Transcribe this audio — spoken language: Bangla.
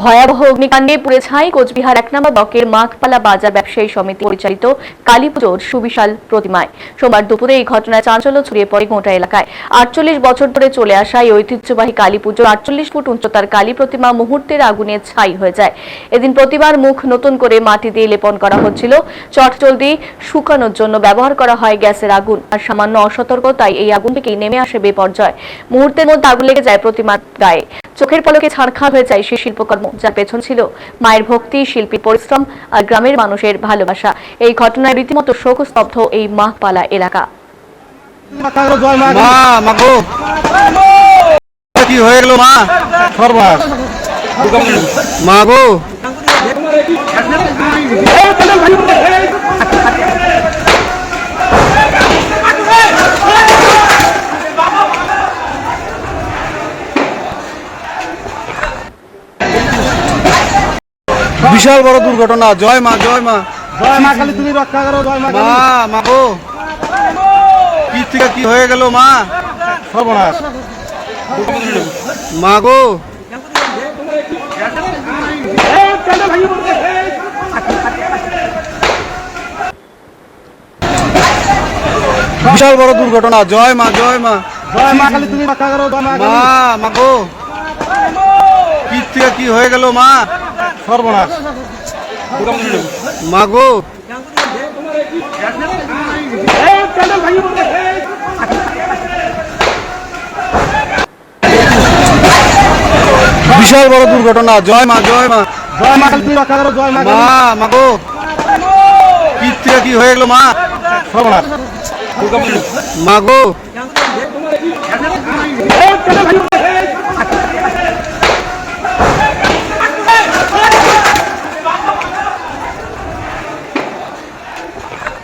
ভয়াবহ অগ্নিকাণ্ডে পুড়ে ছাই কোচবিহার এক নম্বর ব্লকের মাঘপালা বাজার ব্যবসায়ী সমিতি পরিচালিত কালী পুজোর সুবিশাল প্রতিমায়। সোমবার দুপুরে এই ঘটনায় চাঞ্চল্য ছড়িয়ে পড়ে গোটা এলাকায়। আটচল্লিশ বছর ধরে চলে আসা এই ঐতিহ্যবাহী কালী পুজোর আটচল্লিশ ফুট উচ্চতার কালী প্রতিমা মুহূর্তের আগুনে ছাই হয়ে যায়। এদিন প্রতিমার মুখ নতুন করে মাটি দিয়ে লেপন করা হচ্ছিল। চটচলদি শুকানোর জন্য ব্যবহার করা হয় গ্যাসের আগুন। আর সামান্য অসতর্কতায় এই আগুন থেকেই নেমে আসে বেপর্যয়। মুহূর্তের মধ্যে আগুন লেগে যায় প্রতিমার গায়ে। চোখের পলকে ছাড়খাড় হয়ে যায় সেই শিল্পকর্ম যার পেছন ছিল মায়ের ভক্তি, শিল্পী পরিশ্রম আর গ্রামের মানুষের ভালোবাসা। এই ঘটনায় রীতিমতো শোকস্তব্ধ এই মাহপালা এলাকা। কি হয়ে গেল মা? সর্বাস মা গো। বিশাল বড় দুর্ঘটনা। জয় মা জয় মা। জয় মা কালী তুমি রক্ষা করো জয় মা কালী। মা মাগো কি থেকে কি হয়ে গেল মা? সর্বনাশ। মা গো। বিশাল বড় দুর্ঘটনা। জয় মা জয় মা। জয় মা কালী তুমি রক্ষা করো মা মা মাগো কি থেকে কি হয়ে গেল মা? সর্বনাশ। মা গো বিশাল বড় দুর্ঘটনা। জয় মা জয় মা। জয় মা জয় মা মা মাগো। কি থেকে কি হয়ে গেল মা? সর্বনাশ। মা গো